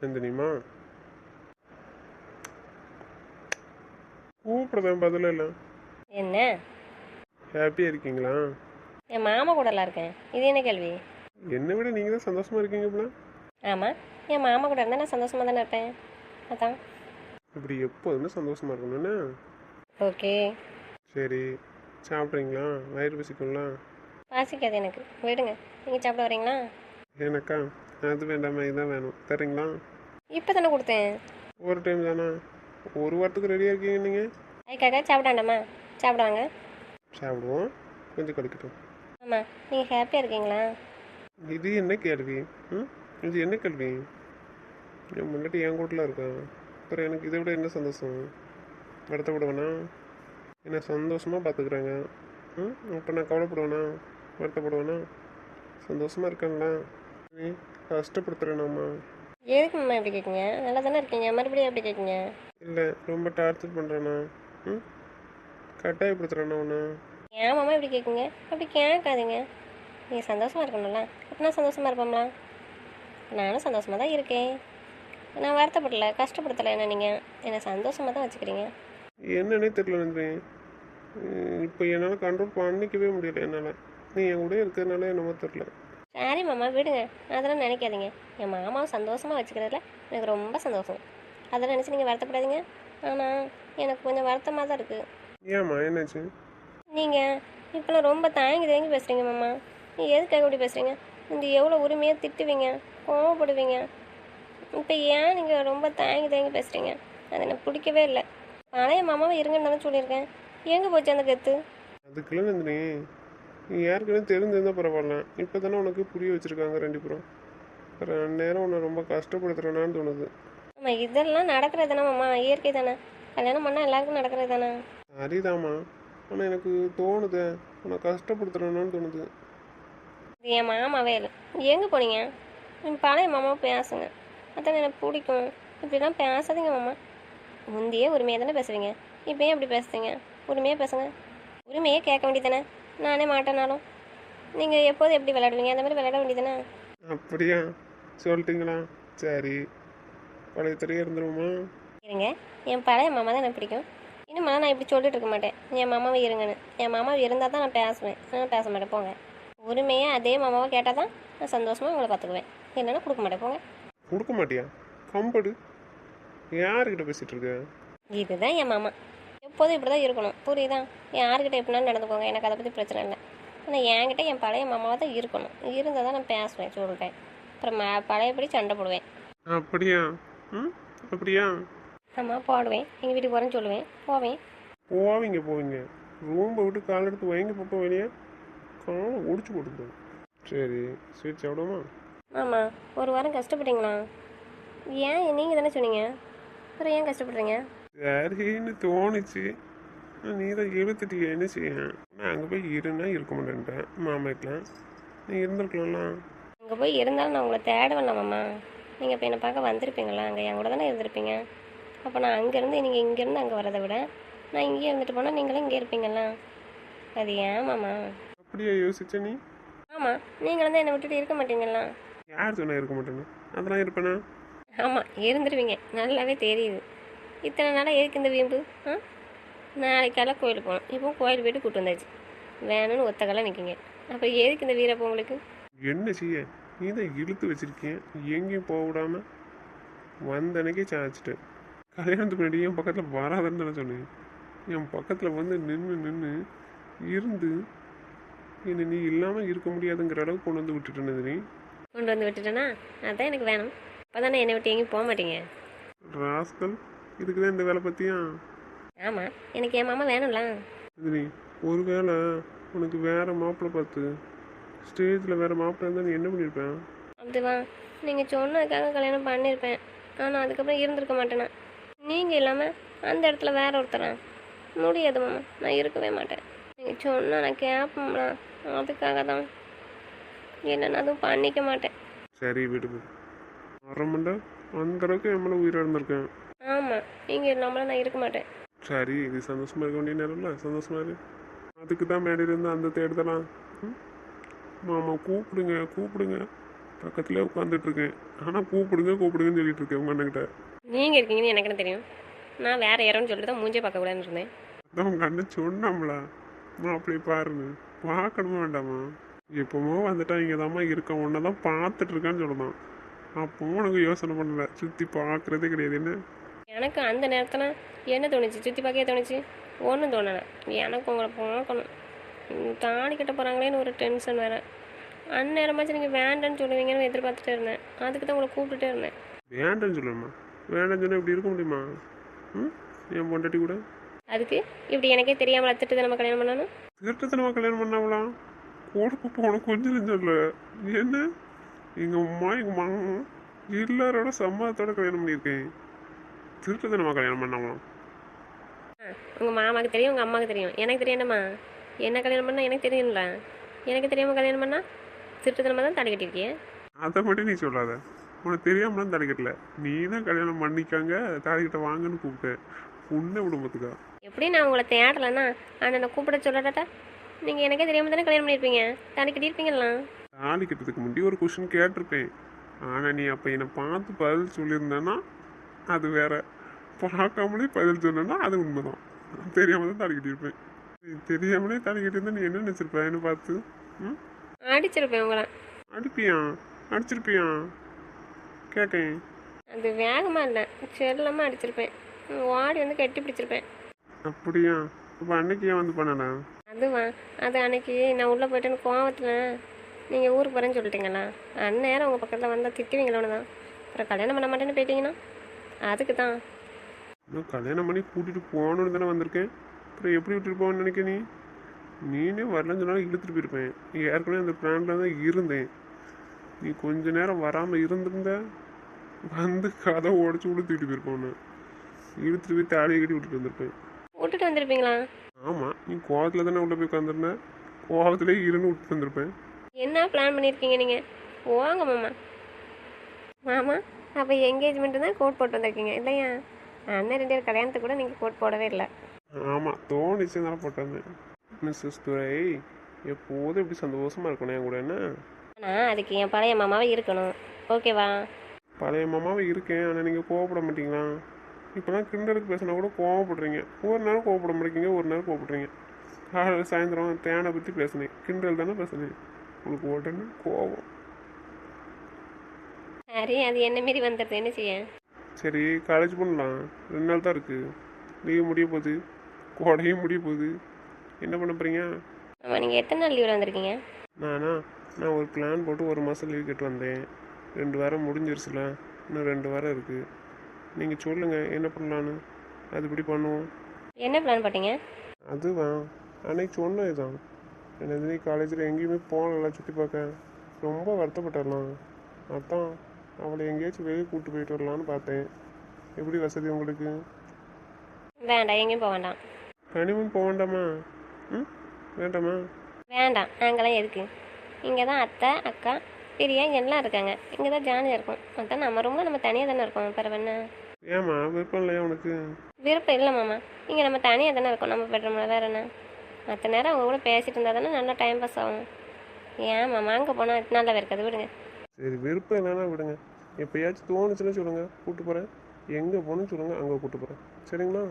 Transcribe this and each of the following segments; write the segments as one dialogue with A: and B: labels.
A: நந்தினிமா கூப்பிடுறேன் பதில் இல்லை.
B: என்ன?
A: ஹாப்பியாக இருக்கீங்களா?
B: என் மாமா கூடலாம் இருக்கேன். இது என்ன கேள்வி?
A: என்னை விட நீங்கள் தான் சந்தோஷமாக இருக்கீங்க இப்பலாம்
B: ஆமாம் என் மாமா கூட இருந்தால் நான் சந்தோஷமாக தானே இருப்பேன். அதான்.
A: இப்படி எப்போதுமே சந்தோஷமாக இருக்கணும்னு
B: ஓகே.
A: சரி. சாப்பிட்றீங்களா? வயிறு பசிக்குங்களா
B: வாசிக்காது எனக்கு. விடுங்க. நீங்கள் சாப்பிட வரீங்களா?
A: எனக்கா? அது வேண்டாமா இதுதான் வேணும். தரீங்களா
B: இப்போ தானே கொடுத்தேன்.
A: ஒரு டைம் தானே? ஒரு வாரத்துக்கு ரெடியாக இருக்கீங்க நீங்கள்
B: அதுக்காக சாப்பிடாண்டாமா சாப்பிடுவாங்க.
A: சாப்பிடுவோம். கொஞ்சம் கிடைக்கட்டும்.
B: ஆமாம் நீங்கள் ஹாப்பியாக இருக்கீங்களா?
A: இது என்ன கேள்வி? ம்? இது என்ன கேள்வி? என் முன்னாடி என் கூட்டில் இருக்கேன் அப்புறம் எனக்கு இதை விட என்ன சந்தோஷம்? வருத்தப்படுவேனா? என்னை சந்தோஷமாக பார்த்துக்குறாங்க ம்? அப்போ நான் கவலைப்படுவேனா? வருத்தப்படுவேனா? சந்தோஷமாக இருக்கேன்ல நீ கஷ்டப்படுத்துகிறேனாம்மா
B: எதுக்கு மாமா இப்படி கேட்குங்க நல்லா தானே இருக்கீங்க. மறுபடியும் எப்படி கேட்குங்க
A: இல்லை ரொம்ப டார்ச்சர் பண்ணுறேண்ணா ம்? கட்டாயப்படுத்துகிறேண்ணா உன்னை.
B: ஏன் மாமா இப்படி கேட்குங்க அப்படி கேட்காதீங்க. நீங்கள் சந்தோஷமாக இருக்கணும்ல. அப்போ நான் சந்தோஷமாக இருப்போம்ல. நானும் சந்தோஷமாக தான் இருக்கேன். நான் வருத்தப்படல. கஷ்டப்படுத்தலை என்ன நீங்கள் என்னை சந்தோஷமாக தான் வச்சுக்கிறீங்க.
A: என்னன்னே தெரியல நந்தினி. இப்போ என்னால் கண்ட்ரோல் பண்ணிக்கவே முடியல என்னால். நீ என் கூட இருக்கிறதுனால என்னமோ தெரில
B: சரி மாமா விடுங்க. அதெல்லாம் நினைக்காதீங்க. என் மாமாவை சந்தோஷமாக வச்சுக்கிறதுல எனக்கு ரொம்ப சந்தோஷம். அதெல்லாம் நினச்சி நீங்கள் வருத்தப்படாதீங்க. ஆனால் எனக்கு கொஞ்சம் வருத்தமாக தான் இருக்குது
A: ஏம்மா என்னாச்சு?
B: நீங்கள் இப்போலாம் ரொம்ப தாங்கி தாங்கி பேசுகிறீங்க மாமா. நீ எதுக்காக இப்படி பேசுகிறீங்க இந்த எவ்வளோ உரிமையாக திட்டுவீங்க? கோவப்படுவீங்க? இப்போ ஏன் நீங்கள் ரொம்ப தாங்கி தாங்கி பேசுகிறீங்க அது எனக்கு பிடிக்கவே இல்லை. பழைய மாமாவை இருங்கன்னு தானே சொல்லியிருக்கேன். எங்கே போச்சு அந்த கத்து?
A: அதுக்குள்ள யாருக்குன்னு தெரிஞ்சிருந்தா பரவாயில்ல. இப்போ தானே உனக்கு புரிய வச்சுருக்காங்க ரெண்டு பேரும். ரெண்டு நேரம் உன்னை ரொம்ப கஷ்டப்படுத்துறேனான்னு தோணுது.
B: ஆமாம் இதெல்லாம் நடக்கிறது தானே மாமா. இயற்கை தானே. கல்யாணம் பண்ணால் எல்லாருக்கும் நடக்கிறது தானே.
A: சரிதாம்மா. ஆனால் எனக்கு தோணுது. உன்னை கஷ்டப்படுத்துறேனான்னு தோணுது.
B: இது என் மாமாவே இல்லை. எங்கே போனீங்க? என் பழைய மாமாவை பேசுங்க அதான் எனக்கு பிடிக்கும். இப்படிலாம் பேசாதீங்க மாமா. முந்தையே உரிமையாக தானே பேசுவீங்க. இப்போ ஏன் இப்படி பேசுறீங்க? உரிமையாக பேசுங்க. உரிமையே கேட்க வேண்டியதானே நானே மாட்டேனாலும். நீங்கள் எப்போதும் எப்படி விளையாடுவீங்க? அந்த மாதிரி விளையாட வேண்டியதானே
A: அப்படியா? சொல்லிட்டீங்களா? சரி. பழைய தெரிய இருந்துருமா?
B: இருங்க. என் பழைய மாமா தான் எனக்கு பிடிக்கும். இனிமேல் நான் இப்படி சொல்லிட்டு இருக்க மாட்டேன். என் மாமாவை இருங்கன்னு. என் மாமாவை இருந்தால் தான் நான் பேசுவேன். நான் பேச மாட்டேன். போங்க. உரிமையாக அதே மாமாவை கேட்டால் தான் நான் சந்தோஷமாக உங்களை பார்த்துக்குவேன். இல்லைன்னா கொடுக்க மாட்டேன். போங்க.
A: கொடுக்க மாட்டியா? கம்படு. யாருக்கிட்ட பேசிட்டு இருக்க?
B: இதுதான் என் மாமா. எப்போதும் இப்படி தான் இருக்கணும். புரியுதா? யாருக்கிட்ட எப்படினாலும் நடந்துக்கோங்க. எனக்கு அதை பற்றி பிரச்சனை இல்லை. ஆனால் என்கிட்ட என் பழைய மாமாவை தான் இருக்கணும். இருந்தால் தான் நான் பேசுவேன் சொல்கிறேன் அப்புறம் ம பழையபடி சண்டை போடுவேன்.
A: அப்படியா? ம்? அப்படியா?
B: ஆமாம் போடுவேன். எங்கள் வீட்டுக்கு போகிறேன்னு சொல்லுவேன். போவேன்.
A: போவீங்க போவீங்க. ரூம்பை விட்டு கால் எடுத்து வைங்க பக்கம் வெளியே. காலை ஒடிச்சு போட்டுருந்தோம் சரி ஸ்வீட் சாப்பிடுமா
B: ஆமாம் ஒரு வாரம் கஷ்டப்பட்டீங்களா? ஏன் நீங்கள் தானே சொன்னீங்க. அப்புறம் ஏன் கஷ்டப்படுறீங்க?
A: சரின்னு தோணுச்சு. நீ தான் இழுத்துட்டிய என்ன செய்ய? நான் அங்கே போய் இருன்னா இருக்க மாட்டேன்ட்டேன். மாமாக்கெலாம் நீ இருந்திருக்கலாம்ல.
B: அங்கே போய் இருந்தாலும் நான் உங்களை தேட வேண்டாமாம்மா நீங்கள் இப்போ என்னை பார்க்க வந்திருப்பீங்களா? அங்கே என் கூட தானே இருந்திருப்பீங்க. அப்போ நான் அங்கேருந்து நீங்கள் இங்கேருந்து அங்கே வரதை விட நான் இங்கேயே இருந்துட்டு போனால் நீங்களும் இங்கே இருப்பீங்களா அது ஏன் மாமா?
A: அப்படியா யோசிச்ச நீ?
B: ஆமாம் நீங்கள் வந்து என்னை விட்டுட்டு இருக்க மாட்டீங்களா
A: யார் சொன்னா இருக்க மாட்டேன்னு? அதெல்லாம் இருப்பேனா?
B: ஆமாம் இருந்துருவீங்க. நல்லாவே தெரியுது. இத்தனை நாளாக எதுக்கு இந்த வீம்பு? ஆ? நாளைக்கெல்லாம் கோயிலுக்கு போகணும். இப்போ கோயில் போயிட்டு கூட்டு வந்தாச்சு. வேணும்னு ஒத்த காலம் நிற்கிங்க அப்போ எதுக்கு இந்த வீரப்போ உங்களுக்கு?
A: என்ன செய்ய? நீ தான் இழுத்து வச்சிருக்கேன். எங்கேயும் போக விடாம வந்த அன்னைக்கே சாச்சிட்டேன் கல்யாணத்துக்கு முன்னாடி என் பக்கத்தில் வராதுன்னு தானே சொன்னேன். என் பக்கத்தில் வந்து நின்று நின்று இருந்து என்னை நீ இல்லாமல் இருக்க முடியாதுங்கிற அளவுக்கு கொண்டு வந்து விட்டுட்டேன் நீ
B: கொண்டு வந்து விட்டுட்டேனா? அதான் எனக்கு வேணும். அப்போ தானே என்னை விட்டு எங்கேயும் போக மாட்டீங்க.
A: ராஸ்கல் இதுக்கு தான் இந்த வேலை பற்றியா
B: ஆமாம் எனக்கு என் மாமா வேணும்ல.
A: நீ ஒருவேளை உனக்கு வேற மாப்பிள்ளை பார்த்து ஸ்டேஜில் வேற மாப்பிள்ளை இருந்தால் நீ என்ன பண்ணியிருப்பேன்
B: அப்படிவா நீங்கள் சொன்னதுக்காக கல்யாணம் பண்ணியிருப்பேன் ஆனால் அதுக்கப்புறம் இருந்திருக்க மாட்டேனா? நீங்கள் இல்லாமல் அந்த இடத்துல வேற ஒருத்தரா? முடியாது மாமா நான் இருக்கவே மாட்டேன். நீங்கள் சொன்னால் நான் கேட்போம்ல அதுக்காக தான். என்னென்ன அதுவும் பண்ணிக்க மாட்டேன்.
A: சரி விடு விடு. அரமண்டா அந்த அளவுக்கு என் மேலே இருந்திருக்கேன்
B: ஆமாம் நீங்கள் இல்லாமல் நான் இருக்க மாட்டேன்.
A: சரி இது சந்தோஷமா இருக்க வேண்டிய நேரம்ல சந்தோஷமா இரு. அதுக்கு தான் மேடையில இருந்து அந்த தேடுதலாம்? மாமா கூப்பிடுங்க கூப்பிடுங்க. பக்கத்துல உட்காந்துட்டு இருக்கேன். ஆனால் கூப்பிடுங்க கூப்பிடுங்கன்னு சொல்லிட்டு இருக்கேன் உங்கள் அண்ணன்கிட்ட.
B: நீங்கள் இருக்கீங்கன்னு எனக்கு என்ன தெரியும்? நான் வேற யாரோன்னு சொல்லிட்டு தான் மூஞ்சே பார்க்கக்கூடாதுன்னு இருந்தேன்.
A: அதான் உங்கள் அண்ணன் சொன்னாம்ல மாப்பிள்ளை பாருங்க பார்க்கணுமா வேண்டாமா? எப்போமோ வந்துட்டா இங்கே தாம்மா இருக்கேன் உன்னை தான் பார்த்துட்டு இருக்கான்னு சொல்லலாம் அப்பவும் உனக்கு யோசனை பண்ணல. சுற்றி பார்க்குறதே கிடையாது. என்ன?
B: எனக்கு அந்த நேரத்தில் என்ன தோணுச்சு? சுற்றி பார்க்கவே தோணுச்சு. ஒன்றும் தோணலை. எனக்கு உங்களை பார்க்கணும். தாலி கட்ட போகிறாங்களேன்னு ஒரு டென்ஷன் வேறு. அந்நேரமாச்சும் நீங்கள் வேண்டான்னு சொல்லுவீங்கன்னு எதிர்பார்த்துட்டே இருந்தேன். அதுக்கு தான் உங்களை கூப்பிட்டுட்டே இருந்தேன்.
A: வேண்டாம்னு சொல்லுமா வேண்டாம்னு சொன்னா இப்படி இருக்க முடியுமா? ம் என் பொண்டாட்டி கூட?
B: அதுக்கு? இப்படி எனக்கே தெரியாமல் அத்துட்டு நம்ம கல்யாணம் பண்ணணும்
A: திருட்டத்தனமா கல்யாணம் பண்ணாவலாம் கொடுப்பு போன கொஞ்சம் சொல்ல என்ன? எங்கள் அம்மா எங்கள் மாமா எல்லாரோட சம்மதத்தோட கல்யாணம் பண்ணியிருக்கேன். திருட்டத்தனமா கல்யாணம் பண்ணாவலாம்
B: உங்கள் மாமாவுக்கு தெரியும் உங்கள் அம்மாவுக்கு தெரியும். எனக்கு தெரியணுமா? என்ன கல்யாணம் பண்ணால் எனக்கு தெரியும்ல? எனக்கு தெரியாமல் கல்யாணம் பண்ணால் திருட்டுத்தனமாக தான் தாலி கட்டியிருக்கியே?
A: அதை மட்டும் நீ சொல்லாத. உனக்கு தெரியாமலாம் தாலி கட்டல. நீ தான் கல்யாணம் பண்ணிக்காங்க தாலி கிட்ட வாங்கன்னு கூப்பிட்ட. உன்னை விடும்பத்துக்கா
B: எப்படி நான் உங்களை தேடலைன்னா அண்ணனை கூப்பிட சொல்லட்டாட்டா நீங்கள் எனக்கே தெரியாமல் தானே கல்யாணம் பண்ணியிருப்பீங்க? தாலி கட்டியிருப்பீங்களா?
A: தாலி கட்டுறதுக்கு முன்னாடி ஒரு கொஷின் கேட்டிருப்பேன். ஆனால் நீ அப்போ என்னை பார்த்து பதில் சொல்லியிருந்தேன்னா அது வேற. பார்க்காமலே பதில் சொன்னேன்னா அது உண்மைதான். தெரியாம தான் தாலி கட்டியிருப்பேன் நீ தெரியாமலே தாலி கட்டியிருந்தா நீ என்ன நினச்சிருப்ப? என்ன பார்த்து. ம்?
B: அடிச்சிருப்பேன் உங்களை.
A: அடிப்பியா? அடிச்சிருப்பியா? கேட்டேன்.
B: அது வேகமாக இல்லை. செல்லமாக அடிச்சிருப்பேன். ஓடி வந்து கட்டி பிடிச்சிருப்பேன்.
A: அப்படியா? இப்போ அன்னைக்கு ஏன் வந்து பண்ணடா
B: அதுவா? அது அன்னைக்கு நான் உள்ளே போயிட்டேன்னு கோவத்தில் நீங்கள் ஊருக்கு போகிறேன்னு சொல்லிட்டீங்களா? அந்நேரம் உங்கள் பக்கத்தில் வந்தால் திட்டுவீங்களோன்னு தான் அப்புறம் கல்யாணம் பண்ண மாட்டேன்னு போயிட்டீங்கன்னா? அதுக்கு தான்
A: நான் கல்யாணம் பண்ணி கூட்டிகிட்டு போகணுன்னு தானே வந்திருக்கேன். அப்புறம் எப்படி விட்டுட்டு போவேன்னு நினைக்க நீ? நீனே வரலன்னு சொன்னாலும் இழுத்துட்டு போயிருப்பேன். ஏற்கனவே அந்த பிளானில் தான் இருந்தேன். நீ கொஞ்ச நேரம் வராமல் இருந்திருந்த வந்து கதை உடச்சி உளுத்திட்டு போயிருப்போம் உன்னை. இழுத்துட்டு போய் தாலியை கட்டி விட்டுட்டு வந்திருப்பேன்.
B: விட்டுட்டு வந்திருப்பீங்களா?
A: ஆமாம் நீ கோவத்தில் தானே உள்ளே போய் உட்காந்துருந்த கோவத்திலே இருன்னு விட்டுட்டு வந்திருப்பேன்.
B: என்ன பிளான் பண்ணியிருக்கீங்க நீங்கள் போங்க மாமா. மாமா? அப்போ என்கேஜ்மெண்ட்டு தான் கோட் போட்டு வந்திருக்கீங்க இல்லையா? அண்ணன் ரெண்டு பேர் கல்யாணத்துக்கு கூட நீங்கள் கோட் போடவே இல்லை.
A: ஆமாம் தோணிச்சு தானே போட்டு வந்தேன் மிஸ்ஸஸ் துரை எப்போதும் இப்படி சந்தோஷமாக இருக்கணும் என் கூட என்ன?
B: ஆனால் அதுக்கு என் பழைய மாமாவே இருக்கணும். ஓகேவா?
A: பழைய மாமாவே இருக்கேன் ஆனால் நீங்கள் கோவப்பட மாட்டீங்களா? இப்போலாம் கிண்டலுக்கு பேசினா கூட கோவப்படுறீங்க. ஒரு நேரம் கோவப்பட மாட்டேங்க ஒரு நேரம் கோவப்படுறீங்க. காலையில் சாயந்தரம் தேனை பற்றி பேசினேன். கிண்டல் தானே பேசினேன். உங்களுக்கு உடனே கோவம்.
B: சரி அது என்ன மாரி வந்துடுது என்ன செய்ய?
A: சரி காலேஜ் பண்ணலாம் ரெண்டு நாள் தான் இருக்குது லீவ் முடிய போகுது. கோடையும் முடிய போகுது. என்ன பண்ண போகிறீங்க
B: ஆமாம் நீங்கள் எத்தனை நாள் லீவில் வந்திருக்கீங்க?
A: நானா? நான் ஒரு பிளான் போட்டு ஒரு மாதம் லீவ் கேட்டு வந்தேன். ரெண்டு வாரம் முடிஞ்சிருச்சுல. இன்னும் ரெண்டு வாரம் இருக்குது நீங்கள் சொல்லுங்கள் என்ன பண்ணலான்னு அதுபடி பண்ணுவோம்?
B: என்ன பிளான் போட்டீங்க?
A: அதுவா? அன்னைக்கு சொன்னது தான் எனது நீ காலேஜில் எங்கேயுமே போகல சுற்றி பார்க்க. ரொம்ப வருத்தப்பட்டுடலாம் அதான். அவளை எங்கேயாச்சும் வெளியே கூப்பிட்டு போயிட்டு வரலான்னு பார்த்தேன். எப்படி வசதி உங்களுக்கு?
B: வேண்டாம் எங்கேயும் போக வேண்டாம்.
A: கனிமன் போக வேண்டாமா? ம்? வேண்டாமா?
B: வேண்டாம் நாங்களாம் எதுக்கு? இங்கே தான் அத்தை அக்கா பெரியா எல்லாம் இருக்காங்க. இங்கே தான் ஜாலியாக இருக்கும். அதான் நம்ம ரூமில் நம்ம தனியாக தானே இருக்கோம் என்ன?
A: ஏம்மா விருப்பம் இல்லையா உனக்கு?
B: விருப்பம் இல்லை மாமா. இங்கே நம்ம தனியாக தானே இருக்கோம் நம்ம பெட்ரூமில் வேறு என்ன? மற்ற நேரம் அவங்க கூட பேசிட்டு இருந்தால் தானே நல்லா டைம் பாஸ் ஆகும். ஏன் மாமா அங்கே போனால் நல்லா இருக்காது விடுங்க.
A: சரி விருப்பம் இல்லைன்னா விடுங்க. எப்பயாச்சும் தோணுச்சுன்னா சொல்லுங்கள் கூப்பிட்டு போகிறேன் எங்கே போகணும்னு சொல்லுங்கள் அங்கே கூப்பிட்டு போகிறேன் சரிங்களா?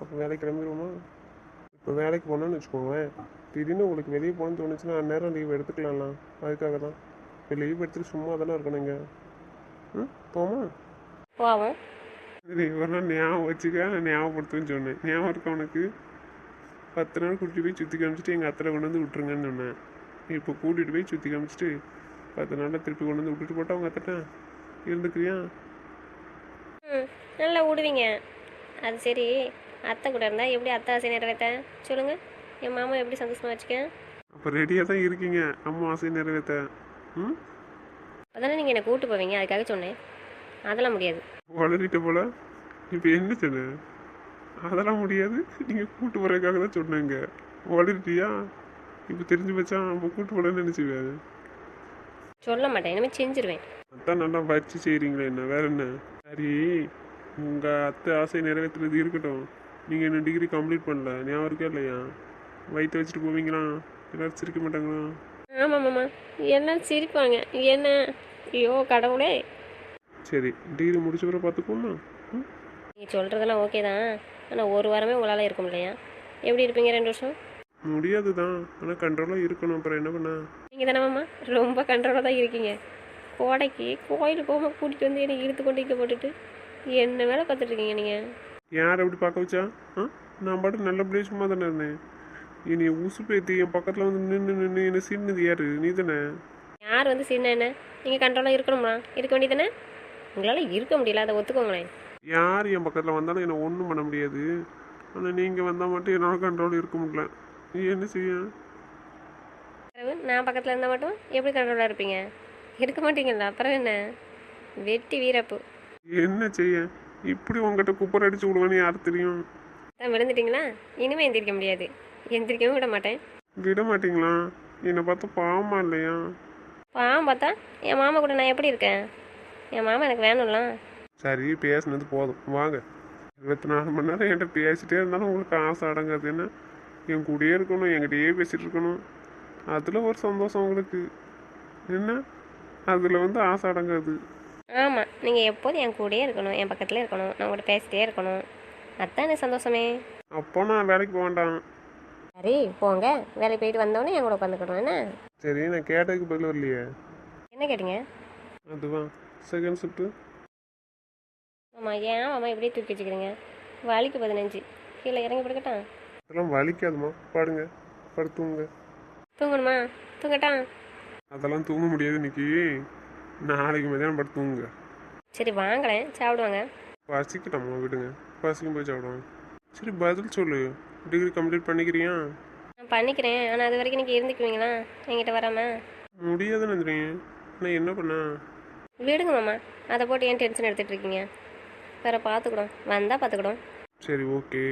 A: அப்போ வேலைக்கு கிளம்பிடுவோமா? இப்போ வேலைக்கு போனோன்னு வச்சுக்கோங்களேன். திடீர்னு உங்களுக்கு வெளியே போகணும்னு தோணுச்சுன்னா அந்நேரம் லீவ் எடுத்துக்கலாம்லாம் அதுக்காக தான். இப்போ லீவ் எடுத்துட்டு சும்மா தானே இருக்கணும் இங்கே? ம்? போமா சரி நாள் ஞாபகம் வச்சுக்க. நான் ஞாபகப்படுத்துவேன்னு சொன்னேன். ஞாபகம் இருக்கா உனக்கு? பத்து நாள் கூட்டிட்டு போய் சுற்றி காமிச்சிட்டு எங்கள் அத்தை கொண்டு வந்து விட்ருங்கன்னு சொன்னேன். இப்போ கூட்டிகிட்டு போய் சுற்றி காமிச்சிட்டு பத்து நாளில் திருப்பி கொண்டு வந்து விட்டுட்டு போட்டா உங்கள் அத்தைட்ட இருந்துக்கிறியா?
B: ம் நல்லா விடுவீங்க அது சரி. அத்தை கூட இருந்தால் எப்படி அத்தை ஆசை நிறைவேற்ற சொல்லுங்கள் என் மாமா எப்படி சந்தோஷமாக வச்சுக்க?
A: அப்போ ரெடியாக தான் இருக்கீங்க. அம்மா ஆசை நிறைவேற்ற ம்?
B: அதானே நீங்கள் என்னை கூப்பிட்டு போவீங்க? அதுக்காக சொன்னேன். அதெல்லாம் முடியாது.
A: வளரிட்ட போல? இப்போ என்ன சொன்ன? அதெல்லாம் முடியாது. நீங்கள் கூட்டு போகிறதுக்காக தான் சொன்னேங்க. வளரிட்டியா இப்போ தெரிஞ்சு வச்சா நம்ம கூட்டு போலன்னு நினச்சிவேன்
B: சொல்ல மாட்டேன். இனிமேல் செஞ்சிருவேன்.
A: அதான் நல்லா வச்சு செய்கிறீங்களே என்ன? வேற என்ன? சரி உங்கள் அத்தை ஆசை நிறைவேற்றுறது இருக்கட்டும். நீங்கள் என்ன டிகிரி கம்ப்ளீட் பண்ணல? ஞாபகம் இருக்கா இல்லையா? வயிற்று வச்சுட்டு போவீங்களா? எல்லாரும் சிரிக்க மாட்டாங்களா?
B: ஆமாம் மாமா எல்லாம் சிரிப்பாங்க. என்ன? ஐயோ கடவுளே.
A: சரி டிகிரி முடிச்ச பிறகு பார்த்துக்கோமா
B: நீங்கள் சொல்கிறதெல்லாம் ஓகே தான். ஆனால் ஒரு வாரமே உங்களால் இருக்க முடியலையா? எப்படி இருப்பீங்க ரெண்டு வருஷம்?
A: முடியாது தான் ஆனால் கண்ட்ரோலாக இருக்கணும். அப்புறம் என்ன பண்ண?
B: நீங்கள் தானேம்மா ரொம்ப கண்ட்ரோலாக தான் இருக்கீங்க. கோடைக்கு கோயிலுக்கு போகாமல் கூட்டிகிட்டு வந்து என்னை இழுத்து கொண்டு இங்கே போட்டுட்டு என்ன வேலை பார்த்துட்ருக்கீங்க நீங்கள்
A: யார் அப்படி பார்க்க வச்சா? ஆ? நான் பாட்டு நல்லபடியாக சும்மா தானே இருந்தேன். இனி உசு பேத்தி என் பக்கத்தில் வந்து நின்று நின்று என்ன சீனது யாரு? நீ தானே?
B: யார் வந்து சின்ன என்ன? நீங்கள் கண்ட்ரோலாக இருக்கணுமா இருக்க வேண்டியதானே உங்களால் இருக்க முடியல அதை ஒத்துக்கோங்களேன்.
A: யார் என் பக்கத்தில் வந்தாலும் என்னை ஒன்றும் பண்ண முடியாது. ஆனால் நீங்கள் வந்தால் மட்டும் என்னால் கண்ட்ரோல் இருக்க முடியல. நீ என்ன செய்ய?
B: நான் பக்கத்தில் இருந்தால் மட்டும் எப்படி கண்ட்ரோலாக இருப்பீங்க? இருக்க மாட்டீங்களா? அப்புறம் என்ன? வெட்டி வீரப்பு.
A: என்ன செய்ய? இப்படி உங்ககிட்ட குப்பர் அடிச்சு விடுவேன்னு யார் தெரியும்?
B: தான் விழுந்துட்டீங்களா? இனிமேல் எந்திரிக்க முடியாது. எந்திரிக்கவும் விட மாட்டேன்.
A: விட மாட்டீங்களா? என்னை பார்த்தா பாவமா இல்லையா?
B: பாவம் பார்த்தா என் மாமா கூட நான் எப்படி இருக்கேன்? என் மாமா எனக்கு வேணும்ல.
A: சரி பேசுனது போதும். வாங்க. இருபத்தி நாலு மணி நேரம் என்கிட்ட பேசிட்டே இருந்தாலும் உங்களுக்கு ஆசை அடங்காது. என்ன? என் கூடயே இருக்கணும் என்கிட்டயே பேசிட்டு இருக்கணும். அதில் ஒரு சந்தோஷம் உங்களுக்கு. என்ன? அதில் வந்து ஆசை அடங்காது.
B: ஆமாம் நீங்கள் எப்போதும் என் கூடயே இருக்கணும் என் பக்கத்தில் இருக்கணும் நான் உங்கள்கிட்ட பேசிட்டே இருக்கணும். அதான் எனக்கு சந்தோஷமே.
A: அப்போ நான் வேலைக்கு போக வேண்டாம்.
B: சரி போங்க. வேலைக்கு போயிட்டு வந்தோடனே என் கூட உட்காந்துக்கணும் என்ன?
A: சரி நான் கேட்டதுக்கு பதில் வரலையே.
B: என்ன கேட்டீங்க?
A: அதுதான் செகண்ட் ஷிஃப்ட்டு
B: ஆமாம் ஏன் மாமா இப்படியே தூக்கி வச்சுக்கிறீங்க? வலிக்கு பதினஞ்சு. கீழே இறங்கி படுக்கட்டான்
A: அதெல்லாம் வலிக்காதுமா பாடுங்க. படுத்துங்க
B: தூங்கணுமா? தூங்கட்டான்
A: அதெல்லாம் தூங்க முடியாது இன்னைக்கு. நாளைக்கு மதியானம் படுத்துங்க
B: சரி வாங்களேன் சாப்பிடுவாங்க.
A: பசிக்கிட்டோம்மா விடுங்க. பசிக்கும் போய் சாப்பிடுவோம் சரி பதில் சொல்லு. டிகிரி கம்ப்ளீட் பண்ணிக்கிறியா?
B: நான் பண்ணிக்கிறேன். ஆனால் அது வரைக்கும் நீங்கள் இருந்துக்குவீங்களா? என்கிட்ட வராமல்
A: முடியாதுன்னு நினைக்கிறீங்க நான் என்ன பண்ண?
B: விடுங்க மாமா. அதை போட்டு ஏன் டென்ஷன் எடுத்துகிட்டு இருக்கீங்க? வேற பார்த்துக்கிடும் வந்தால் பார்த்துக்கிடும்
A: சரி ஓகே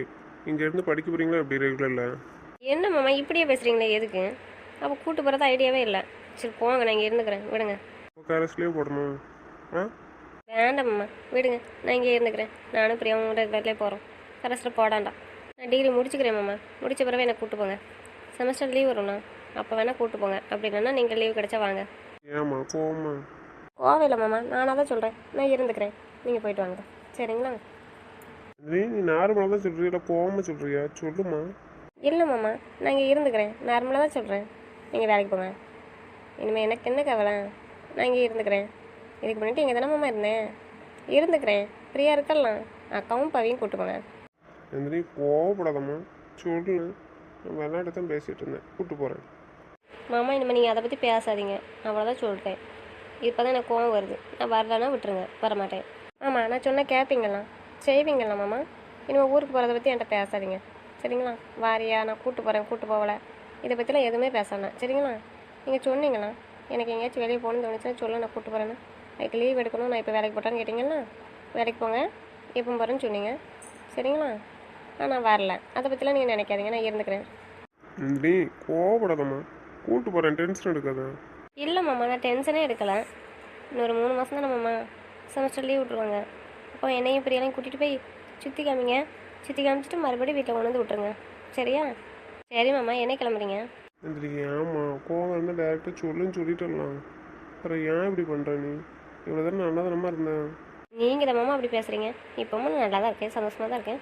A: இங்கேருந்து படிக்க போகிறீங்களா எப்படி ரெகுலரில்
B: என்ன மாமா இப்படியே பேசுகிறீங்களே எதுக்கு? அப்போ கூட்டு போகிறது ஐடியாவே இல்லை. சரி போங்க நான் இங்கே இருந்துக்கிறேன். விடுங்க.
A: கரஸ்லேயே போடணும். ஆ?
B: வேண்டாம் மாமா விடுங்க நான் இங்கே இருந்துக்கிறேன். நானும் பிரியாவும் ரெகுலர்லேயே போகிறோம் கரஸில் போடாண்டா நான் டிகிரி முடிச்சுக்கிறேன் மாமா. முடிச்ச பிறகு என்னை கூட்டு போங்க. செமஸ்டர் லீவ் வரும்ண்ணா. அப்போ வேணால் கூட்டு போங்க. அப்படி இல்லைன்னா நீங்கள் லீவ் கிடைச்சா வாங்க.
A: ஏமா போமா
B: கோவையில் மாமா. நானாக தான் சொல்கிறேன் நான் இருந்துக்கிறேன். நீங்கள் போயிட்டு வாங்க. சரிங்களா?
A: நீ நீ நார்மலாக தான் சொல்கிறியா இல்லை போகாமல் சொல்கிறியா சொல்லுமா
B: இல்லை மாமா. நான் இங்கே இருந்துக்கிறேன். நார்மலாக தான் சொல்கிறேன் நீங்கள் வேலைக்கு போங்க. இனிமேல் எனக்கு என்ன கவலை? நான் இங்கே இருந்துக்கிறேன். இதுக்கு முன்னாடி இங்கே தானே இருந்தேன். இருந்துக்கிறேன். ஃப்ரீயாக இருக்கலாம். அக்காவும் பவியும் கூட்டு போங்க.
A: நந்தினி கோவப்படாதம்மா. சொல்லு விளையாட்டு தான் பேசிகிட்டு இருந்தேன். கூப்பிட்டு போகிறேன்
B: மாமா இனிமேல் நீங்கள் அதை பற்றி பேசாதீங்க. அவ்வளோதான் சொல்லிட்டேன் இப்போ தான் எனக்கு கோவம் வருது. நான் வரலன்னா விட்டுருங்க. வரமாட்டேன். ஆமாம் நான் சொன்னால் கேட்பீங்களா செய்வீங்களா மாமா? இனிமேல் ஊருக்கு போகிறத பற்றி என்கிட்ட பேசாதீங்க. சரிங்களா? வாரியா நான் கூட்டு போகிறேன் கூட்டு போகல. இதை பற்றிலாம் எதுவுமே பேசலாம் சரிங்களா? நீங்கள் சொன்னீங்களா எனக்கு எங்கேயாச்சும் வெளியே போகணும்னு தோணுச்சுன்னா சொல்ல நான் கூட்டு போகிறேன்னு அதுக்கு லீவ் எடுக்கணும் நான் இப்போ வேலைக்கு போட்டான்னு கேட்டிங்கன்னா வேலைக்கு போங்க. எப்போ போகிறேன்னு சொன்னீங்க. சரிங்களா? ஆ நான் வரல. அதை பற்றிலாம் நீங்கள் நினைக்காதீங்க நான் இருந்துக்கிறேன்.
A: நந்தினி கோவப்படாதம்மா. கூப்பிட்டு போகிறேன் டென்ஷன் எடுக்காத.
B: இல்லை மாமா நான் டென்ஷனே எடுக்கல. இன்னொரு மூணு மாதம் தானே மாமா. செமஸ்டர் லீவ் விட்ருவாங்க அப்போ என்னையும் பிரியலையும் கூட்டிகிட்டு போய் சுற்றி காமிங்க. சுற்றி காமிச்சிட்டு மறுபடியும் வீட்டில் கொண்டு வந்து விட்ருங்க சரியா? சரி மாமா என்ன கிளம்புறீங்க?
A: நந்தினி ஆமாம் கோவம் இருந்தால் டேரெக்டாக சொல்லுன்னு சொல்லிட்டுலாம். அப்புறம் ஏன் இப்படி பண்ணுற நீ? இவ்வளோ தானே நல்லா தானமா இருந்தேன்.
B: நீங்கள் தான் மாமா அப்படி பேசுகிறீங்க இப்போவும் நான் நல்லா தான் இருக்கேன் சந்தோஷமாக தான் இருக்கேன்.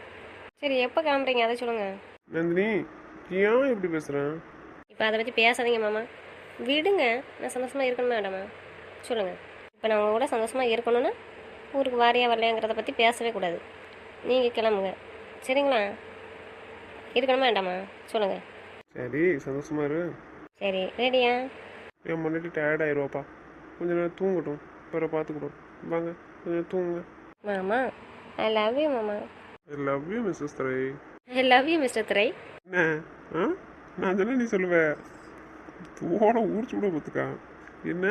B: சரி எப்போ கிளம்புறீங்க? அதை சொல்லுங்கள்
A: நந்தினி ஏன் இப்படி பேசுகிறேன்
B: இப்போ அதை பற்றி பேசாதீங்க மாமா. விடுங்க நான் சந்தோஷமாக இருக்கணுமா வேண்டாமா? சொல்லுங்கள் இப்போ நான் உங்க கூட சந்தோஷமாக இருக்கணும்னா ஊருக்கு வாரியா வரலையாங்கிறத பற்றி பேசவே கூடாது. நீங்கள் கிளம்புங்க. சரிங்களா? இருக்கணுமா வேண்டாமா? சொல்லுங்கள்
A: சரி சந்தோஷமா இரு.
B: சரி ரெடியா?
A: என் முன்னாடி டயர்ட் ஆயிடுவாப்பா கொஞ்ச நேரம் தூங்கட்டும். பிற பார்த்துக்கிட்டோம் வாங்க கொஞ்ச நேரம் தூங்குங்க.
B: மாமா ஐ லவ் யூ மாமா.
A: I love you missus Durai
B: I love you mister Durai
A: என்ன? ஆ? நான் சொன்ன நீ சொல்லுவ? தூட ஊறிச்சு விட பார்த்துக்கா. என்ன?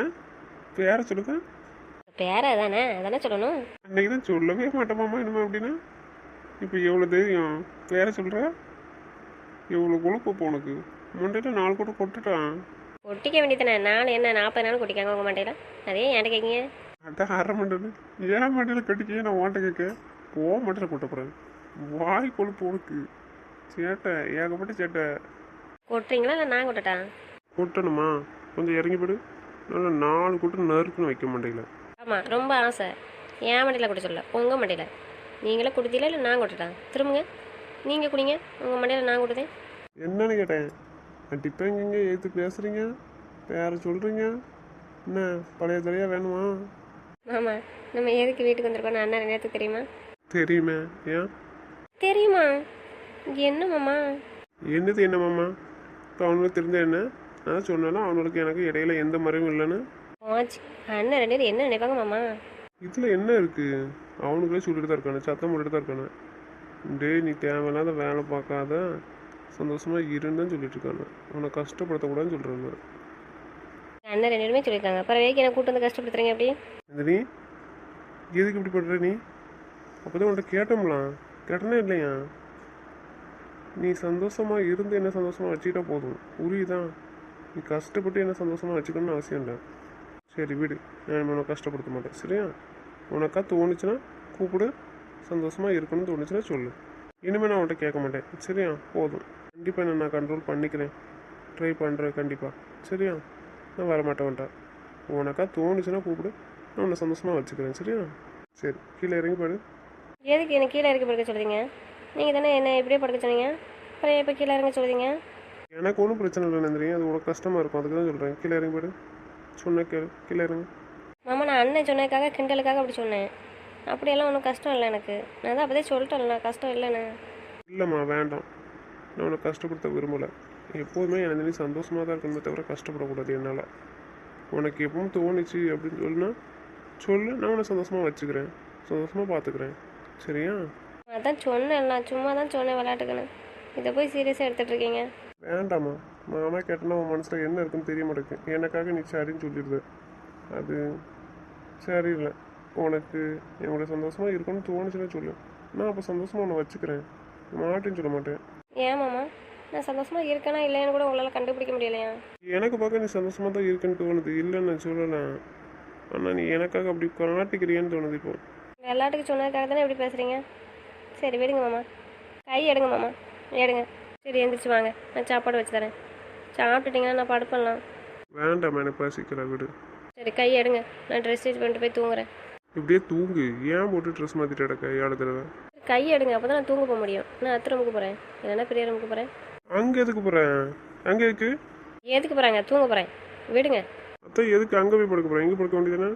A: பேர சொல்லுங்க.
B: பேர தானே? அதானே சொல்லணும்.
A: அன்னைக்கு தான் சொல்லவே மாட்டோமாமா இனிமே அப்படின்னா. இப்போ எவ்வளோ தைரியம்? பேர சொல்கிற எவ்வளோ கொழுப்பு உனக்கு? முண்டையில் நாலு கூட கொட்டுட்டான்.
B: ஒட்டிக்க வேண்டியதானே நாலு என்ன நாற்பது நாள் கொட்டிக்காங்க உங்கள் மாட்டையில் அதே ஏன்ட்ட கேட்குங்க
A: அதான் அரை மண்டல் ஏன் மண்டையில் கட்டிக்கே நான் ஓட்ட கேட்க போக மண்டல கொட்ட போகிறேன் வாய் கொழுப்பு உனக்கு. சேட்டை ஏகப்பட்ட சேட்டை.
B: கொட்டுறீங்களா இல்லை நான் கொட்டட்டா?
A: கொட்டணுமா? கொஞ்சம் இறங்கி போடு. நல்லா நாலு கூட்டம் நறுக்குன்னு வைக்க மாட்டேங்கல
B: ஆமாம் ரொம்ப ஆசை. என் மண்டையில் குடிச்ச சொல்ல. உங்கள் மண்டையில். நீங்களே குடுத்தீங்களா இல்லை நான் கொடுத்துட்டேன் திரும்புங்க. நீங்கள் குடிங்க. உங்கள் மண்டையில் நான் கொடுத்தேன்.
A: என்னன்னு கேட்டேன். இப்போ எங்கெங்க ஏற்று பேசுகிறீங்க வேற சொல்கிறீங்க என்ன பழைய தலையாக வேணுமா?
B: ஆமாம் நம்ம எதுக்கு வீட்டுக்கு வந்திருக்கோம் அண்ணன் நேரத்துக்கு தெரியுமா?
A: தெரியுமே. ஏன்?
B: தெரியுமா? என்ன மாமா?
A: என்னது என்ன மாமா? இப்போ அவனுக்கு தெரிஞ்ச என்ன? நான் சொன்னாலும் அவனுக்கு எனக்கு இடையில எந்த மறைவும் இல்லைன்னு.
B: ஆச்சு அண்ணன் ரெண்டு பேரும் என்ன நினைப்பாங்க மாமா?
A: இதில் என்ன இருக்குது அவனுக்குள்ளே சொல்லிட்டு தான் இருக்கானு சத்தம் போட்டுட்டு தான் இருக்கானு. டேய் நீ தேவையில்லாத வேலை பார்க்காத. சந்தோஷமாக இருன்னு தான் சொல்லிட்டு இருக்கானு உன்னை கஷ்டப்படுத்தக்கூடாதுன்னு சொல்கிறேன்
B: அண்ணன் ரெண்டு பேருமே சொல்லியிருக்காங்க. அப்புறம் வேலைக்கு என்ன கூட்டு வந்து கஷ்டப்படுத்துறீங்க அப்படி
A: நீ? எதுக்கு இப்படி பண்ணுற நீ? அப்போ தான் உன்கிட்ட கேட்டோம்லாம் கேட்டனே இல்லையா? நீ சந்தோஷமாக இருந்து என்ன சந்தோஷமாக வச்சுக்கிட்டா போதும். உரியுதான் நீ கஷ்டப்பட்டு என்ன சந்தோஷமாக வச்சுக்கணும்னு அவசியம் இல்லை. சரி விடு. நான் உன்னை கஷ்டப்படுத்த மாட்டேன். சரியா? உனக்கா தோணுச்சுன்னா கூப்பிடு. சந்தோஷமாக இருக்கணும்னு தோணுச்சுன்னா சொல்லு. இனிமேல் நான் உன்கிட்ட கேட்க மாட்டேன். சரியா? போதும். கண்டிப்பாக என்ன நான் கண்ட்ரோல் பண்ணிக்கிறேன். ட்ரை பண்ணுறேன் கண்டிப்பாக சரியா? நான் வர மாட்டேன் வந்துட்டேன் உனக்கா தோணுச்சுன்னா கூப்பிடு. நான் உன்னை சந்தோஷமாக வச்சுக்கிறேன். சரியா? சரி. கீழே இறங்கி பாடு
B: எதுக்கு என்ன கீழே இறக்கி படுக்க சொல்றீங்க? நீங்கள் தானே என்ன இப்படியே படுக்க சொன்னீங்க? அப்புறம் எப்போ கீழே இறங்க சொல்றீங்க?
A: எனக்கு ஒன்றும் பிரச்சனை இல்லை நந்திரிங்க அது உனக்கு கஷ்டமாக இருக்கும். அதுக்கு தான் சொல்கிறேன் கீழே இறங்கி பாடு சொன்ன கேளு. கீழே இறங்கு.
B: மாமா நான் அண்ணன் சொன்னதுக்காக கிண்டலுக்காக அப்படி சொன்னேன். அப்படியெல்லாம் ஒன்றும் கஷ்டம் இல்லை எனக்கு. நான் தான் அப்போதே சொல்லிட்டேன்ல கஷ்டம் இல்லைன்னு.
A: இல்லைம்மா வேண்டாம். நான் உன்னை கஷ்டப்படுத்த விரும்பலை. எப்போதுமே எனக்கு நீ சந்தோஷமாக தான் இருக்கணுமே தவிர கஷ்டப்படக்கூடாது என்னால். உனக்கு எப்பவும் தோணுச்சு அப்படின்னு சொல்லுனா சொல்லு நான் உன்னை சந்தோஷமாக வச்சுக்கிறேன். சந்தோஷமாக பார்த்துக்கிறேன். சரியா?
B: அதான் சொன்னேன் நான் சும்மா தான் சொன்னேன் விளையாட்டுக்குன்னு. இதை போய் சீரியஸாக எடுத்துகிட்டு இருக்கீங்க.
A: வேண்டாம்மா. மாமா கேட்டனா உன் மனசில் என்ன இருக்குன்னு தெரிய மாட்டேங்குது. எனக்காக நீ சரின்னு சொல்லிடுது. அது சரியில்லை. உனக்கு என்னோட சந்தோஷமாக இருக்கணும்னு தோணுச்சுன்னா சொல்லு. நான் அப்போ சந்தோஷமாக உன்னை வச்சுக்கிறேன். மாட்டேன்னு சொல்ல மாட்டேன்.
B: ஏன் மாமா? நான் சந்தோஷமாக இருக்கேனா இல்லையான்னு கூட உங்களால் கண்டுபிடிக்க முடியலையா?
A: எனக்கு பார்க்க நீ சந்தோஷமாக தான் இருக்குன்னு தோணுது. இல்லைன்னு நான் சொல்லலை. ஆனால் நீ எனக்காக அப்படி காட்டிக்கிறியன்னு தோணுது இப்போ.
B: விளையாட்டுக்கு சொன்னதுக்காக தானே இப்படி பேசுகிறீங்க சரி விடுங்க மாமா. கை எடுங்க மாமா. எடுங்க. சரி எந்திரிச்சு வாங்க. நான் சாப்பாடு வச்சு தரேன். சாப்பிட்டுட்டீங்கன்னா நான் படுப்பலாம்
A: வேண்டாம் எனக்கு பசிக்கல விடு.
B: சரி கை எடுங்க. நான் ட்ரெஸ் சேஞ்ச் பண்ணிட்டு போய் தூங்குறேன்.
A: இப்படியே தூங்கு. ஏன் போட்டு ட்ரெஸ் மாற்றிட்டு கிடக்க? ஏழு தடவை?
B: கை எடுங்க. அப்போ தான் நான் தூங்க போக முடியும். நான் அத்தை ரூமுக்கு போகிறேன் இல்லைன்னா பெரிய ரூமுக்கு போகிறேன்
A: அங்கே எதுக்கு போகிறேன் அங்கே எதுக்கு?
B: எதுக்கு போகிறாங்க தூங்க போகிறேன் விடுங்க.
A: அத்தை எதுக்கு? அங்கே போய் படுக்க போகிறேன் இங்கே படுக்க வேண்டியதானே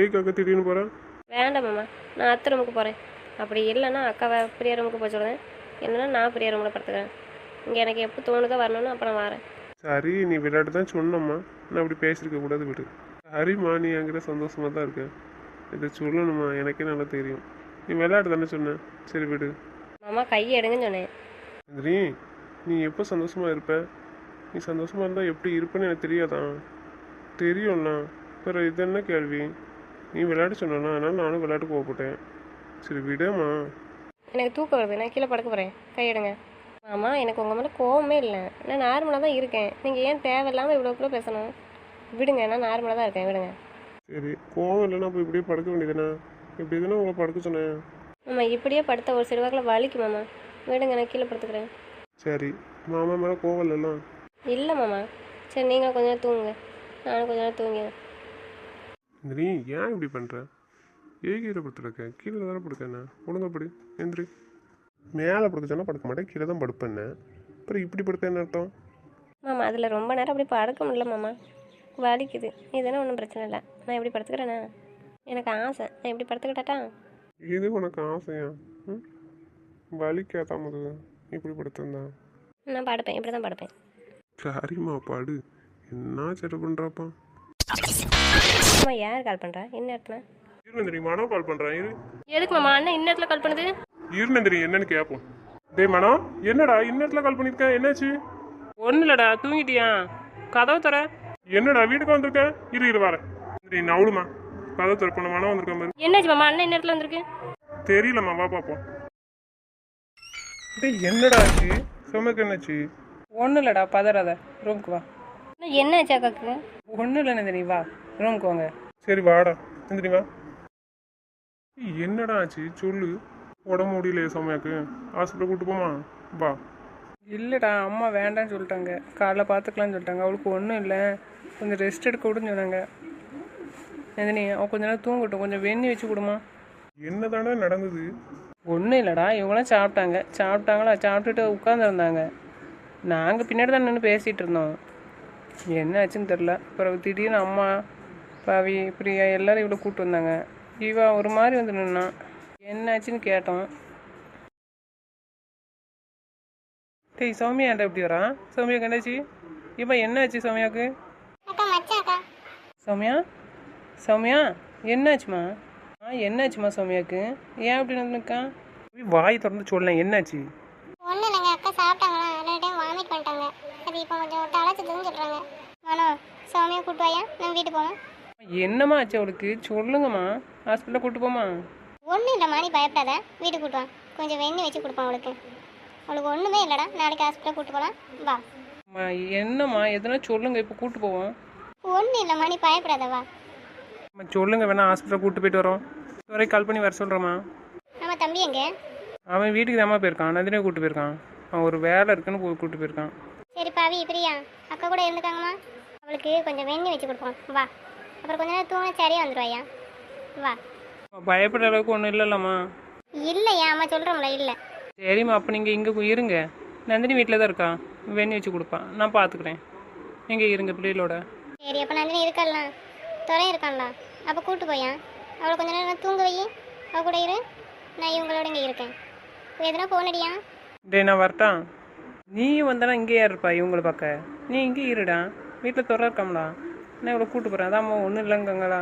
A: ஏய்க்காக்க திடீர்னு போகிறேன்
B: வேண்டாம் மாமா. நான் அத்தை ரூமுக்கு போகிறேன் அப்படி இல்லைன்னா அக்காவை பெரிய ரூமுக்கு போக சொல்லுவேன் இல்லைன்னா நான் பெரிய ரூமில் படுத்துக்கிறேன். இங்கே எனக்கு எப்போ தோணுதோ வரணும்னு அப்புறம் வரேன்.
A: சரி நீ விளையாட்டு தான் சொன்னம்மா. நான் அப்படி பேசியிருக்க கூடாது விடு. சரிம்மா நீ என்கிட்ட சந்தோஷமாக தான் இருக்க. இதை சொல்லணுமா? எனக்கே நல்லா தெரியும். நீ விளையாட்டு தானே சொன்ன? சரி விடு.
B: மாமா கை எடுங்கன்னு சொன்னேன்.
A: நந்தினி நீ எப்போ சந்தோஷமாக இருப்ப? நீ சந்தோஷமாக இருந்தால் எப்படி இருப்பேன்னு எனக்கு தெரியாதான் தெரியும்ல. பிற இது என்ன கேள்வி? நீ விளையாட சொன்னா அதனால நானும் விளையாட்டு போகப்பட்டேன். சரி விடேம்மா
B: எனக்கு தூக்கம் வருது. நான் கீழே படுக்க போகிறேன் கை எடுங்க. மாமா எனக்கு உங்கள் மேலே கோவமே இல்லை. நான் நார்மலாக தான் இருக்கேன். நீங்கள் ஏன் தேவையில்லாமல் இவ்வளோக்குள்ளே பேசணும்? விடுங்க நான் நார்மலாக தான் இருக்கேன். விடுங்க.
A: சரி கோவம் இல்லைன்னா அப்போ இப்படியே படுக்க வேண்டியதுதானே? இப்படி தானே உங்களை படுக்க சொன்னேன்.
B: மாமா இப்படியே படுத்த ஒரு சிறு வாக்கில் வலிக்கு மாமா. விடுங்க நான் கீழே படுத்துக்கிறேன்.
A: சரி மாமா மேலே கோவம் இல்லைல்ல
B: இல்லை மாமா. சரி நீங்கள் கொஞ்ச நேரம் தூங்குங்க. நானும் கொஞ்ச நேரம் தூங்கினேன்
A: நீ ஏன் இப்படி பண்ணுற ஏகிற படுத்துருக்க கீழே தானே படுக்கண்ணா ஒழுங்கா படு. எந்திரி. மேலே படுக்க சொன்னா படுக்க மாட்டேன். கீழே தான் படுப்பேன்னு அப்புறம் இப்படி படுத்த என்ன அர்த்தம்?
B: மாமா அதில் ரொம்ப நேரம் அப்படி படுக்க முடியல மாமா. வலிக்குது. இதெல்லாம் ஒன்றும் பிரச்சனை இல்லை. நான் எப்படி படுத்துக்கிறேண்ணா எனக்கு ஆசை. நான் எப்படி படுத்துக்கிட்டாட்டா?
A: இது உனக்கு ஆசையா? ம்? வலிக்காதா முது இப்படி படுத்திருந்தா?
B: நான் படுப்பேன். இப்படி தான் படுப்பேன்.
A: சரிம்மா பாடு. என்ன சேட்டை பண்ணுறாப்பா
B: அம்மா யார் கால் பண்ணுறா என்ன இடத்துல?
A: இருநந்திரி மனோ கால் பண்ணுறேன் இரு.
B: எதுக்கு மாமா? அண்ணன் இன்னத்துல கால் பண்ணுது?
A: இருநந்திரி என்னன்னு கேட்போம் டேய் மனோ என்னடா? இன்னத்துல கால் பண்ணியிருக்கேன் என்னாச்சு?
C: ஒன்றும் இல்லைடா தூங்கிட்டியா? கதவு தர
A: என்னடா வீட்டுக்கு வந்திருக்க? இரு இரு வரேன். சரி நவுடுமா? கதை திறக்கணும் மனம் வந்திருக்கேன் பாரு
B: என்னாச்சு மாமா அண்ணன் இன்னத்துல வந்திருக்கு?
A: தெரியலம்மா வா பார்ப்போம் டேய் என்னடா ஆச்சு? சமைக்க என்னாச்சு?
C: ஒன்றும் இல்லைடா பதறாத. ரூமுக்கு வா.
B: அண்ணா, என்னாச்சு அக்காக்கு?
C: ஒன்றும் இல்லை நந்தினி வா. ரூமுக்கு வாங்க.
A: சரி வாடா. எந்திரி வா. ஏய், என்னடா ஆச்சு? சொல்லு. உடம்பு முடியலையே சமையாக்கு ஹாஸ்பிட்டல் கூட்டு போமா? வா.
C: இல்லைடா அம்மா வேண்டாம்னு சொல்லிட்டாங்க. காலைல பார்த்துக்கலாம்னு சொல்லிட்டாங்க. அவளுக்கு ஒன்றும் இல்லை. கொஞ்சம் ரெஸ்ட் எடுக்க விடுன்னு சொன்னாங்க. நந்தினி அவன் கொஞ்ச நேரம் தூங்கட்டும். கொஞ்சம் வெந்நி வச்சு கொடுமா.
D: என்னதானே நடந்தது?
C: ஒன்றும் இல்லைடா இவங்களாம் சாப்பிட்டாங்க. சாப்பிட்டாங்களா? சாப்பிட்டுட்டு உட்காந்துருந்தாங்க நாங்கள் பின்னாடி தான் நின்று பேசிகிட்டு இருந்தோம். என்ன ஆச்சுன்னு தெரில அப்புறம் திடீர்னு அம்மா பாவி பிரியா எல்லாரும் இவ்வளோ கூப்பிட்டு வந்தாங்க. இவா ஒரு மாதிரி வந்து நின்னான் என்ன ஆச்சுன்னு கேட்டோம். டேய் சௌமியா ஏன்டா இப்படி வரான் சௌமியா கண்டாச்சு இவன் என்ன ஆச்சு சௌமியாவுக்கு
E: அக்கா மச்சான் அக்கா.
C: சௌமியா? சௌமியா என்னாச்சுமா? ஆ என்னாச்சுமா சௌமியாவுக்கு ஏன் இப்படி நின்றுக்கான் வாய் திறந்து சொல்லேன் என்னாச்சு?
E: ஒன்றும் இல்லைங்க அக்கா சாப்பிட்டாங்களா? ரெண்டு டைம் வாமிட் பண்ணிட்டாங்க. அது இப்போ கொஞ்சம் தலைச்சுதுன்னு சொல்கிறாங்க மனோ சௌமியா கூட்டு வாயா? நம்ம வீட்டுக்கு போகணும்
C: என்னம்மா ஆச்சு அவளுக்கு? சொல்லுங்கம்மா. ஹாஸ்பிட்டலில் கூட்டு போமா?
E: ஒன்றும் இல்லைம்மா நீ பயப்படாத. வீட்டுக்கு கூட்டு வா. கொஞ்சம் வெண்ணி வச்சு கொடுப்போம் அவளுக்கு. அவளுக்கு ஒன்றுமே இல்லைடா. நாளைக்கு ஹாஸ்பிட்டல் கூட்டு போகலாம் வா.
C: அம்மா என்னம்மா? எதுனா சொல்லுங்க இப்போ கூட்டு போவோம்.
E: ஒன்றும் இல்லைம்மா நீ பயப்படாத வா.
C: அம்மா சொல்லுங்க வேணா ஹாஸ்பிட்டல் கூட்டு போயிட்டு வரோம். வரைக்கும் கால் பண்ணி வர சொல்கிறேம்மா
E: நம்ம தம்பி எங்கே?
C: அவன் வீட்டுக்கு தாம்மா போயிருக்கான். நந்தினியை கூட்டு போயிருக்கான். அவன் ஒரு வேலை இருக்குன்னு போய் கூட்டு போயிருக்கான்.
E: சரி பாவி பிரியா. அக்கா கூட இருந்துக்காங்கம்மா அவளுக்கு கொஞ்சம் வெண்ணி வச்சு கொடுப்போம். வா. அப்புறம் கொஞ்ச நேரம் தூங்க சரியாக வந்துடுவாயா வா.
C: அம்மா, பயப்படுற அளவுக்கு ஒன்றும் இல்லைல்லம்மா.
E: இல்லையா? அம்மா சொல்கிறோம்ல இல்லை.
C: சரிம்மா அப்போ நீங்கள் இங்கே இருங்க. நந்தினி வீட்டில் தான் இருக்கா. வெண்ணி வச்சு கொடுப்பான் நான் பார்த்துக்குறேன் நீங்கள் இருங்க பிள்ளைகளோட.
E: சரி அப்போ நந்தினி இருக்கலாம் துறை இருக்கான்ல அப்போ கூட்டு போயா அவளை கொஞ்ச நேரம் தூங்க வை. அவ கூட இரு. நான் இவங்களோட இங்கே இருக்கேன். எதுனா ஃபோன் அடியா?
C: டேய் நான் வரட்டா? நீ வந்தானா இங்கேயா இருப்பா இவங்களை பார்க்க? நீ இங்கே இருடா. வீட்டில் துற இருக்காமடா. நான் இவ்வளோ கூட்டு போகிறேன் அதாம்மா ஒன்றும் இல்லைங்கங்களா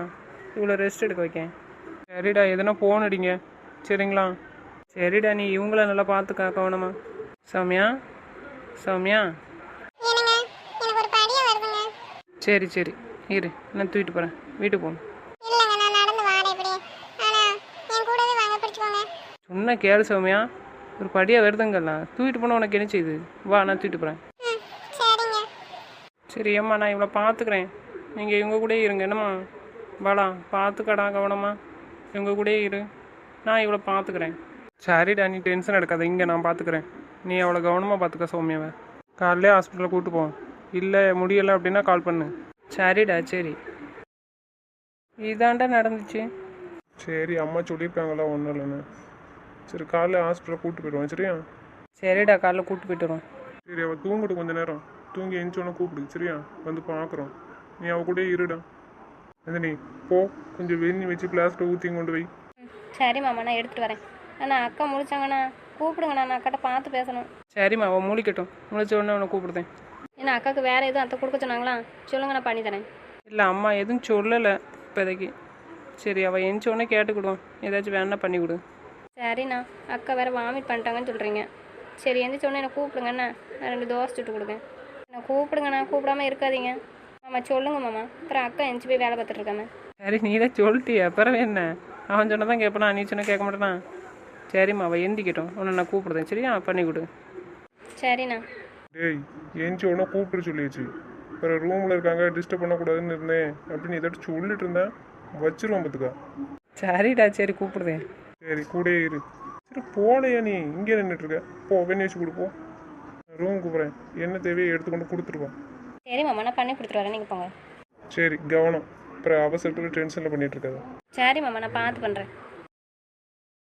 C: இவ்வளோ ரெஸ்ட் எடுக்க வைக்கேன். சரிடா எதுனா ஃபோன் அடிங்க. சரிங்களா? சரிடா நீ இவங்கள நல்லா பார்த்துக்கா கவனமா. சௌமியா? சௌமியா? சரி சரி. இரு நான் தூக்கிட்டு போகிறேன் வீட்டுக்கு போகணும். சொன்ன கேளு சௌமியா ஒரு படியாக வருதுங்கல்ல தூக்கிட்டு போனால் உனக்கு என்ன செய்யுது வா நான் தூக்கிட்டு போகிறேன் சரி அம்மா நான் இவ்வளோ பார்த்துக்கிறேன் நீங்கள் இவங்க கூடயே இருங்க என்னம்மா? வாடா பார்த்துக்கடா கவனமா. இவங்க கூடயே இரு. நான் இவ்வளோ பார்த்துக்கிறேன் சரிடா நீ டென்ஷன் எடுக்காத. இங்கே நான் பார்த்துக்கிறேன் நீ அவ்வளோ கவனமாக பார்த்துக்க சௌமியாவை. காலையிலே ஹாஸ்பிட்டலில் கூட்டு போ. இல்லை முடியலை அப்படின்னா கால் பண்ணு. சரிடா சரி. இதாண்டா நடந்துச்சு.
D: சரி அம்மா சொல்லியிருக்காங்களா ஒன்றும் இல்லைன்னு. சரி காலைல ஹாஸ்பிட்டலில் கூப்பிட்டு போயிடுவோம் சரியா?
C: சரிடா காலைல கூட்டு போயிட்டு வரோம்
D: சரி அவள் தூங்கட்டும் கொஞ்ச நேரம். தூங்கி எந்திச்சோன்னே கூப்பிடு சரியா? வந்து பார்க்குறோம். நீ அவ கூட இருடா. நீ போ. கொஞ்சம் வெந்நி வச்சு பிளாஸ்டிக் ஊற்றி கொண்டு வை
E: சரி மாமா நான் எடுத்துகிட்டு வரேன். ஆனால் அக்கா முடிச்சாங்கண்ணா கூப்பிடுங்கண்ணா நான் அக்காட்ட பார்த்து பேசணும்.
C: சரிம்மா அவன் மூலிக்கட்டும் முழிச்ச உடனே அவனை கூப்பிடுதேன்.
E: ஏன்னா அக்காவுக்கு வேறு எதுவும் அத்தை கொடுக்க சொன்னாங்களா? சொல்லுங்க நான் பண்ணி தரேன்.
C: இல்லை அம்மா எதுவும் சொல்லலை இப்போதைக்கு. சரி அவள் எந்த உடனே கேட்டுக்கிடுவோம். ஏதாச்சும் வேணா பண்ணி கொடு.
E: சரிண்ணா. அக்கா வேறு வாமிட் பண்ணிட்டாங்கன்னு சொல்கிறீங்க சரி எந்திரிச்ச உடனே என்னை கூப்பிடுங்கண்ணா நான் ரெண்டு தோசை சுட்டு கொடுங்க நான் கூப்பிடுங்கண்ணா கூப்பிடாம இருக்காதீங்க. மாமா சொல்லுங்க மாமா. அப்புறம் அக்கா எந்திரிச்சு போய் வேலை பார்த்துட்டு
C: சரி நீ தான் சொல்லிட்டிய. அப்புறம் என்ன? அவன் சொன்னா தான் கேட்பானா நீ சொன்னா கேட்க மாட்டானா? சரிம்மா அவள் எந்திக்கட்டும். உன்னை நான் கூப்பிடுதேன் சரியா? பண்ணி கொடு.
E: சரிண்ணா.
D: டேய் எந்திச்ச உடனே கூப்பிட்டு சொல்லிடுச்சு அப்புறம் ரூமில் இருக்காங்க டிஸ்டர்ப் பண்ணக்கூடாதுன்னு இருந்தேன். அப்படின்னு ஏதாச்சும் சொல்லிட்டு இருந்தேன். வச்சிருவோம் பார்த்துக்கா
C: சரிடா சரி கூப்பிடுதேன்
D: சரி கூடயே இரு. சரி போலையா நீ? இங்கே நின்றுட்டு இருக்க. போ வெண்ணி வச்சு கொடுப்போம் ரூம் கூப்பிட்றேன் என்ன தேவையோ எடுத்துக்கொண்டு கொடுத்துருவோம்.
E: சரி மாமா நான் பண்ணி நீங்கள் போங்க.
D: சரி கவனம். அப்புறம் அவசரத்தில் டென்ஷனில் பண்ணிட்டு இருக்காத.
E: சரி மாமா நான் பார்த்து பண்ணுறேன்